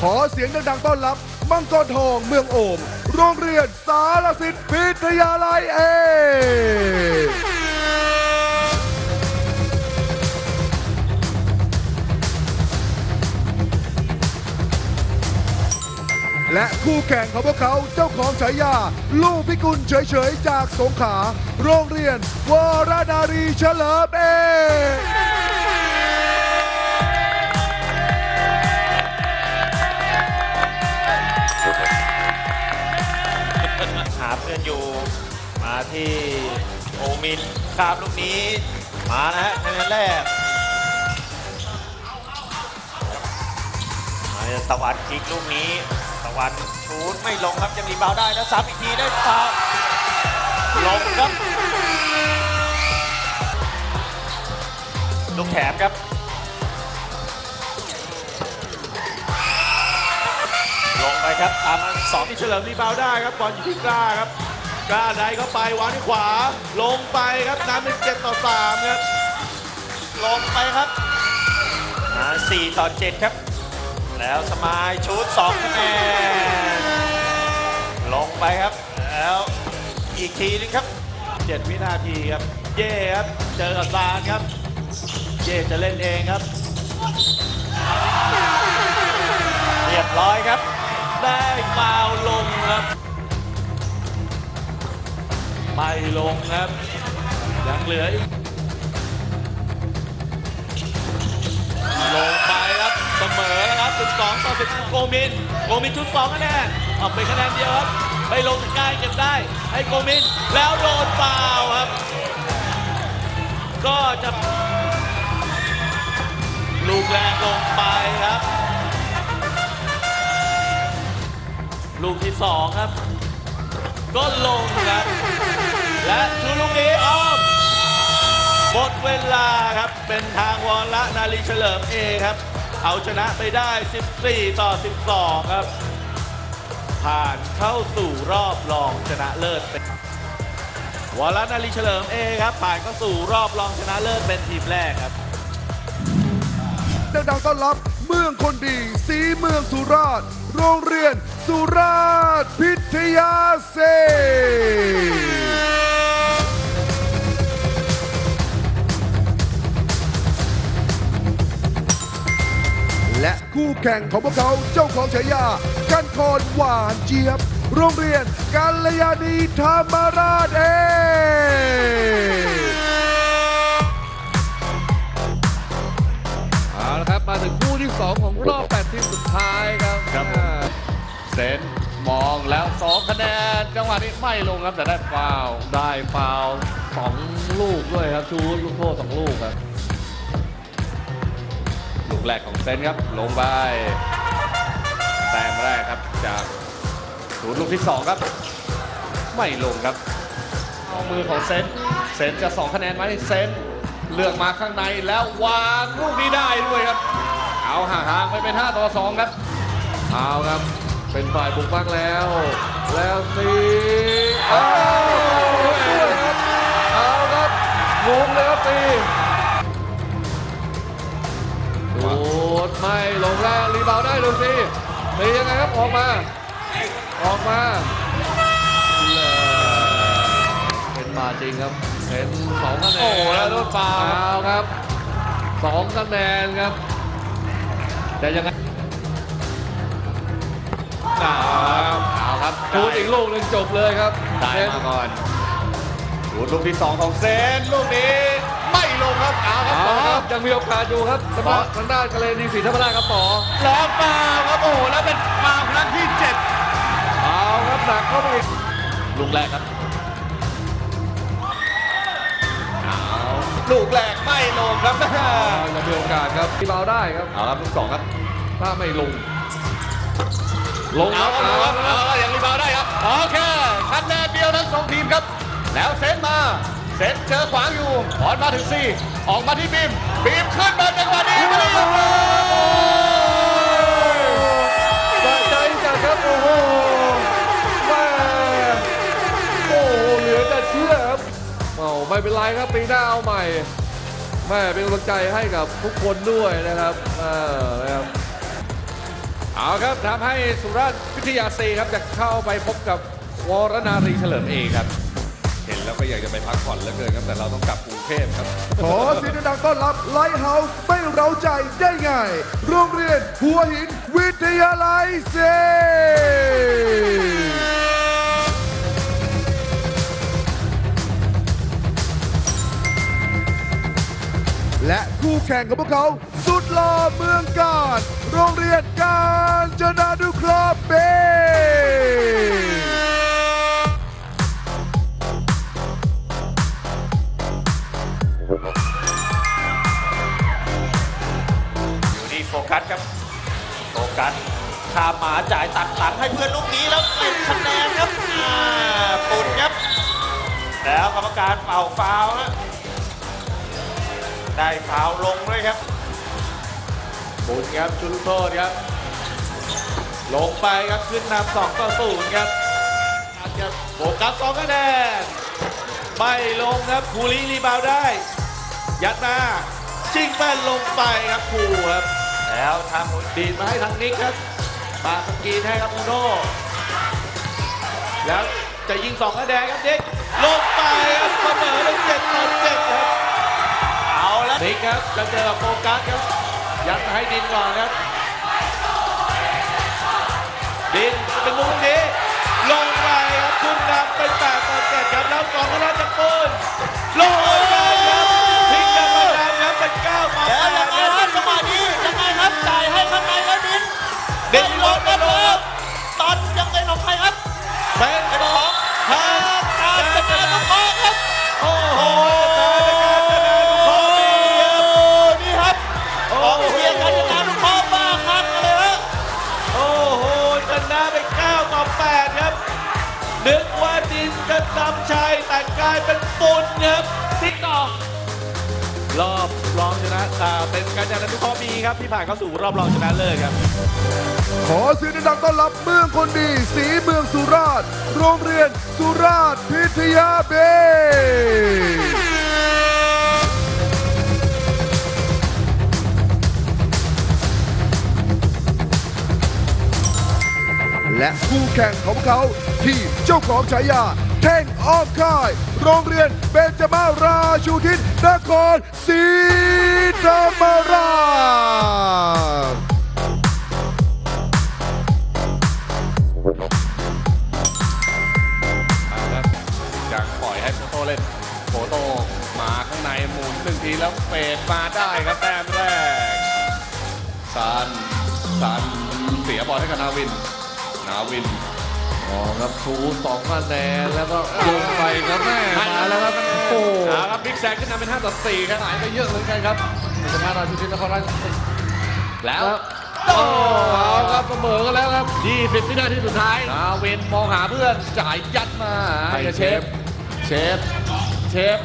ขอเสียงดังๆต้อนรับ มังกรทองเมืองโอม โรงเรียนสารสิทธิ์พิทยาลัยเอ และคู่แข่งของพวกเขาเจ้าของฉายา ลูกพิกุลเฉยๆ จากสงขลาโรงเรียนวรนารีเฉลิมเอาเพื่อนอยู่ มาที่โอมินข้ามลูกนี้ มานะฮะคะแนนแรกมาตะวันคิกลูกนี้ ตะวันชูดไม่ลงครับยังรีบาวด์ได้นะซ้ำอีกทีได้ฟาวล์ลงครับ ลูกแถมครับ ลงไปครับตามมาสองที่เฉลิมรีบาวได้ครับบอลอยู่ที่กล้าครับกล้าไดเข้าไปวางที่ขวา ลงไปครับน้ำเป็นเจ็ดต่อสามครับลงไปครับมา4ต่อ7ครับ แล้วสมายชูด2คะแนนลงไปครับ แล้วอีกทีนึงครับเจ็ดวินาทีครับ เย่ครับเจอกับซานครับ เย่จะเล่นเองครับ เรียบร้อยครับ ได้ฟาวลงครับ ไม่ลงครับ ยังเหลืออีกลงไปครับเสมอครับ 12 ต่อ10โกมิน โกมินชุด2คะแนนเอาไปคะแนนเดียวครับ ไปลงใกล้เก็บได้ ให้โกมิน แล้วโดนฟาวครับ ก็จะลูกแรกลงไปครับ ลูกที่สองครับ ก็ลงครับ และชูลูกนี้อ้อมหมดเวลาครับ เป็นทางวรละนาลีเฉลิมเอครับ เอาชนะไปได้ 14 ต่อ 12 ครับ ผ่านเข้าสู่รอบรองชนะเลิศเป็นวรละนาลีเฉลิมเอครับ ผ่านเข้าสู่รอบรองชนะเลิศเป็นทีมแรกครับดังๆต้อนรับเมืองคนดี สีเมืองสุราษฎร์ โรงเรียนสุราษฎร์พิทยาเซและคู่แข่งของพวกเขาเจ้าของฉายา กันคอนหวานเจี๊ยบ โรงเรียนกัลยาณีธรรมราชเอง มาถึงคู่ที่ 2 ของรอบ 8 ทีมสุดท้ายครับครับอ่าเซนมองแล้ว 2 คะแนน จังหวะนี้ไม่ลงครับแต่ได้ฟาวล์ได้ฟาวล์สองลูกด้วยครับ ชูลูกโทษสองลูกครับ ลูกแรกของเซนครับ ลงไปแต้มแรกครับจากศูนย์ลูกที่ 2 ครับ ไม่ลงครับเอามือของเซนเซนจะ 2 คะแนนไหมเซนเลือกมาข้างในแล้ววางลูกนี้ได้ด้วยครับ เอาห่างๆไปเป็น 5 ต่อ 2 ครับ เอาครับ เป็นฝ่ายบุกบ้างแล้ว แล้วตีเอาด้วยครับเอาครับงงเลยครับตีโดดไม่ลงแล้วรีบาวด์ได้ดูสิตียังไงครับออกมา ออกมาเป็นมาจริงครับเป็นสองคะแนนโอ้โหแล้วโดนฟาวล์เอาครับสองคะแนนครับ แต่ยังไงเอาครับชูดอีกลูกหนึ่งจบเลยครับได้เซนมาก่อนดูลูกที่2ของเซนลูกนี้ไม่ลงครับเอาครับเอาต่อครับยังมีโอกาสอยู่ครับสำหรับทางด้านกะเลนีศรีธรรมราชครับต่อแล้วฟาวครับโอ้โหแล้วเป็นฟาวครั้งที่เอาครับหนักเข้าไปอีกลูกแรกครับ7ลูกแรกไม่ลงครับเอายังมีโอกาสครับที่เบาได้ครับเอาครับลูกสองครับ ถ้าไม่ลง ลงคเอารับครับเอาเอาครับครับอย่างรีบาวได้ครับ โอเคคะแนนเดียวทั้งสองทีมครับ แล้วเซนมาเซนเจอขวางอยู่บอลมาถึงสี่ออกมาที่บีมบีมขึ้นมาจังหวะนี้ไม่ได้ครับสะใจจัดครับโอ้โหแม่โอ้โหเหลือจะเชื่อครับเอาไม่เป็นไรครับปีหน้าเอาใหม่แม่เป็นกำลังใจให้กับทุกคนด้วยนะครับเออนะครับ เอาครับทำให้สุราษฎร์วิทยาซีครับจะเข้าไปพบกับวรนารีเฉลิมเอกครับ เห็นแล้วก็อยากจะไปพักผ่อนเหลือเกินครับ แต่เราต้องกลับกรุงเทพครับ ขอเสียงดังๆต้อนรับไลท์เฮาส์ไม่เร้าใจได้ไง โรงเรียนหัวหินวิทยาลัยเซ และคู่แข่งของพวกเขา สุดหล่อเมืองกาญโรงเรียนกา รจนานุคราเบอยู่ที่โฟกัสครับ โฟกัสข้ามมาจ่ายตัดหลังให้เพื่อนลูกนี้แล้วเป็นคะแนนครับปุ่นครับ แล้วกรรมการเป่าฟาวนะได้ฟาวล์ลงด้วยครับบุญครับชุดลูกโทษครับ ลงไปครับขึ้นนำสองต่อศูนย์ครับครับโฟกัสสองคะแนนไม่ลงครับคูลีรีบาวด์ได้ ยัดมาชิงแป้นลงไปครับคูครับ แล้วทางมุนดีดมาให้ทางนิกครับปาสกรีนให้ครับอูโน่แล้วจะยิงสองคะแนนครับนิกลงไปครับเสมอเป็นเจ็ดต่อเจ็ดครับ เอาแล้วนิกครับจะเจอกับโฟกัสครับ ยัดมาให้ดินก่อนครับ ดินเป็นลูกนี้ กลายเป็นปุ่นครับติ๊กต่อ รอบรองชนะอ่าเป็นการจัดนุเคราะห์มีครับที่ผ่านเข้าสู่รอบรองชนะเลิศครับ ขอเสียงดังๆต้อนรับเมืองคนดี สีเมืองสุราษฎร์โรงเรียนสุราษฎร์พิทยาเบและคู่แข่งของเขาที่เจ้าของฉายา แท่งอ้อมค่าย โรงเรียนเบญจมาราชูทิศนครศรีธรรมราชเอาครับจากปล่อยให้โฟโต้เล่นโฟโต้มาข้างในหมุนหนึ่งทีแล้วเฟดมาได้ครับแต้มแรกซันซันเสียบอลให้กับนาวิน นาวิน อ๋อครับชูสองคะแนนแล้วก็ลงไปครับแม่มาแล้วครับโอ้โหเอาครับบิ๊กแซกขึ้นนำเป็น5ต่อ4ครับหายไปเยอะเหมือนกันครับเป็นสมาราชูทิศนครราชสีมาแล้วโอ้เอาครับเสมอกันแล้วครับ20วินาทีสุดท้ายนาวินมองหาเพื่อนจ่ายยัดมาให้ให้เชเชฟฟเชฟเชฟ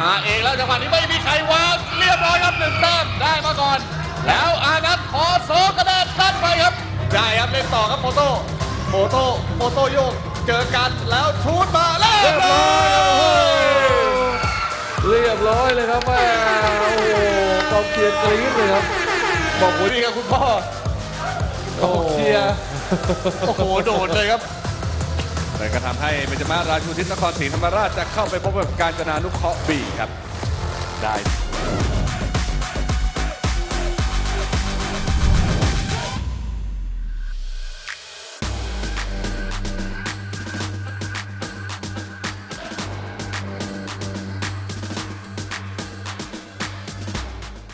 มาเองแล้วจังหวะนี้ไม่มีใครวางเรียบร้อยครับหนึ่งแต้มได้มาก่อน แล้วอานัทขอโซกระดาษตัดไปครับ ได้ครับเล่นต่อครับโฟโต้ โฟโต้โฟโต้โยก เจอกันแล้วชูดมาแล้วเรียบร้อยครับโอ้โหเรียบร้อยเลยครับแม่โอ้โหกองเชียร์กรี๊ดเลยครับบอกโอ้ยนี่ครับคุณพ่อกองเชียร์โอ้โหโดดเลยครับแต่ก็ทำให้เบญจมาราชูทิศนครศรีธรรมราชจะเข้าไปพบกับการจนานุเคราะห์บีครับได้